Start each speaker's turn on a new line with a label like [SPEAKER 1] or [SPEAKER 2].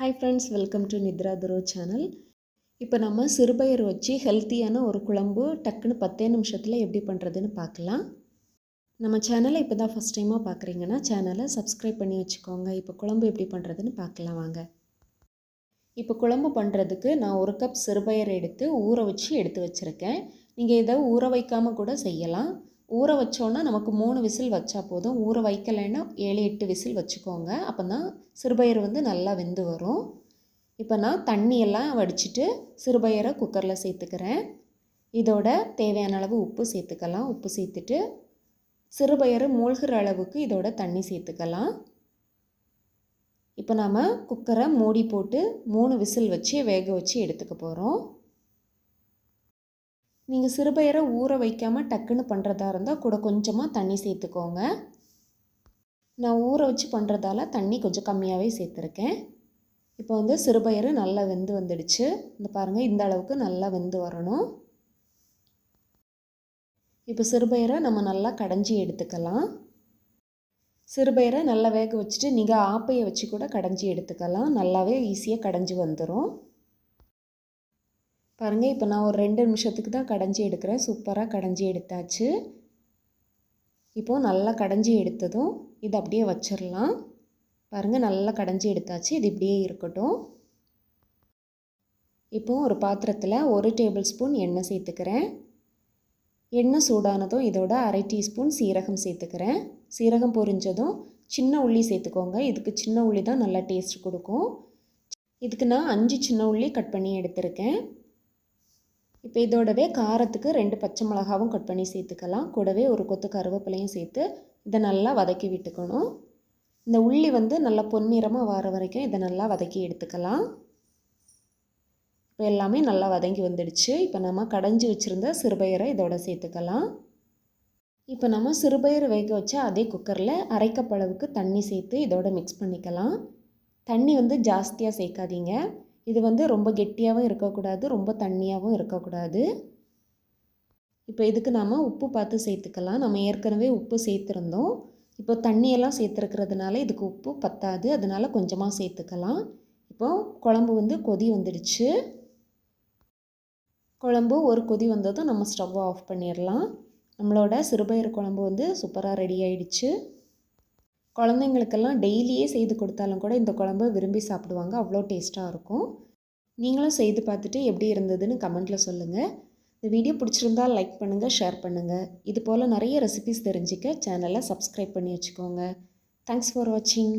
[SPEAKER 1] Hi friends welcome to Nithra துரோ channel இப்போ நம்ம சிறுபயிர் வச்சு ஹெல்த்தியான ஒரு குழம்பு டக்குன்னு பத்தே நிமிஷத்தில் எப்படி பண்ணுறதுன்னு பார்க்கலாம். நம்ம சேனலை இப்போ தான் ஃபஸ்ட் டைமாக பார்க்குறீங்கன்னா சேனலை சப்ஸ்கிரைப் பண்ணி வச்சுக்கோங்க. இப்போ குழம்பு எப்படி பண்ணுறதுன்னு பார்க்கலாம் வாங்க. இப்போ குழம்பு பண்ணுறதுக்கு நான் ஒரு கப் சிறுபயிர் எடுத்து ஊற வச்சு எடுத்து வச்சுருக்கேன். நீங்கள் இதை ஊற வைக்காமல் கூட செய்யலாம். ஊற வச்சோன்னா நமக்கு மூணு விசில் வச்சா போதும். ஊற வைக்கலைன்னா ஏழு எட்டு விசில் வச்சுக்கோங்க. அப்போ தான் சிறுபயிர் வந்து நல்லா வெந்து வரும். இப்போ நான் தண்ணியெல்லாம் வடிச்சிட்டு சிறுபயிரை குக்கரில் சேர்த்துக்கிறேன். இதோட தேவையான அளவு உப்பு சேர்த்துக்கலாம். உப்பு சேர்த்துட்டு சிறுபயிறு மூழ்கிற அளவுக்கு இதோட தண்ணி சேர்த்துக்கலாம். இப்போ நாம் குக்கரை மூடி போட்டு மூணு விசில் வச்சு வேக வச்சு எடுத்துக்க போகிறோம் நீங்கள் சிறுபயிரை ஊற வைக்காமல் டக்குன்னு பண்ணுறதா இருந்தால் கூட கொஞ்சமாக தண்ணி சேர்த்துக்கோங்க. நான் ஊற வச்சு பண்ணுறதால தண்ணி கொஞ்சம் கம்மியாகவே சேர்த்துருக்கேன். இப்போ வந்து சிறுபயிறு நல்லா வெந்து வந்துடுச்சு. இந்த பாருங்கள் இந்த அளவுக்கு நல்லா வெந்து வரணும். இப்போ சிறுபயிரை நம்ம நல்லா கடைஞ்சி எடுத்துக்கலாம். சிறுபயிரை நல்லா வேக வச்சுட்டு நீங்கள் ஆப்பையை வச்சு கூட கடைஞ்சி எடுத்துக்கலாம். நல்லாவே ஈஸியாக கடைஞ்சி வந்துடும் பாருங்கள் இப்போ நான் ஒரு ரெண்டு நிமிஷத்துக்கு தான் கடைஞ்சி எடுக்கிறேன். சூப்பராக கடைஞ்சி எடுத்தாச்சு. இப்போது நல்லா கடைஞ்சி எடுத்ததும் இது அப்படியே வச்சிடலாம். பாருங்கள் நல்லா கடைஞ்சி எடுத்தாச்சு. இது இப்படியே இருக்கட்டும். இப்போது ஒரு பாத்திரத்தில் ஒரு டேபிள் ஸ்பூன் எண்ணெய் சேர்த்துக்கிறேன். எண்ணெய் சூடானதும் இதோட அரை டீஸ்பூன் சீரகம் சேர்த்துக்கிறேன். சீரகம் பொரிஞ்சதும் சின்ன உள்ளி சேர்த்துக்கோங்க. இதுக்கு சின்ன உள்ளி தான் நல்லா டேஸ்ட் கொடுக்கும். இதுக்கு நான் அஞ்சு சின்ன உள்ளி கட் பண்ணி எடுத்திருக்கேன். இப்போ இதோடவே காரத்துக்கு ரெண்டு பச்சை மிளகாவும் கட் பண்ணி சேர்த்துக்கலாம். கூடவே ஒரு கொத்து கருவேப்பிலையும் சேர்த்து இதை நல்லா வதக்கி விட்டுக்கணும். இந்த உள்ளி வந்து நல்லா பொன்னிறமாக வர வரைக்கும் இதை நல்லா வதக்கி எடுத்துக்கலாம். இப்போ எல்லாமே நல்லா வதங்கி வந்துடுச்சு. இப்போ நம்ம கடைஞ்சி வச்சுருந்த சிறுபயிரை இதோட சேர்த்துக்கலாம். இப்போ நம்ம சிறுபயிறு வேக வச்சா அதே குக்கரில் அரைக்கப்பளவுக்கு தண்ணி சேர்த்து இதோட மிக்ஸ் பண்ணிக்கலாம். தண்ணி வந்து ஜாஸ்தியாக சேர்க்காதீங்க. இது வந்து ரொம்ப கெட்டியாகவும் இருக்கக்கூடாது ரொம்ப தண்ணியாகவும் இருக்கக்கூடாது. இப்போ இதுக்கு நாம் உப்பு பார்த்து சேர்த்துக்கலாம். நம்ம ஏற்கனவே உப்பு சேர்த்துருந்தோம். இப்போ தண்ணியெல்லாம் சேர்த்துருக்கிறதுனால இதுக்கு உப்பு பத்தாது. அதனால் கொஞ்சமாக சேர்த்துக்கலாம். இப்போது குழம்பு வந்து கொதி வந்துடுச்சு. குழம்பு ஒரு கொதி வந்ததும் நம்ம ஸ்டவ்வை ஆஃப் பண்ணிடலாம். நம்மளோட சிறுபயிறு குழம்பு வந்து சூப்பராக ரெடி ஆயிடுச்சு. குழந்தைங்களுக்கெல்லாம் டெய்லியே செய்து கொடுத்தாலும் கூட இந்த குழம்பு விரும்பி சாப்பிடுவாங்க. அவ்வளோ டேஸ்ட்டாக இருக்கும். நீங்களும் செய்து பார்த்துட்டு எப்படி இருந்ததுன்னு கமெண்ட்டில் சொல்லுங்கள் இந்த வீடியோ பிடிச்சிருந்தால் லைக் பண்ணுங்கள் ஷேர் பண்ணுங்கள் இது போல் நிறைய ரெசிபிஸ் தெரிஞ்சிக்க சேனலை சப்ஸ்கிரைப் பண்ணி வச்சுக்கோங்க. தேங்க்ஸ் ஃபார் வாட்சிங்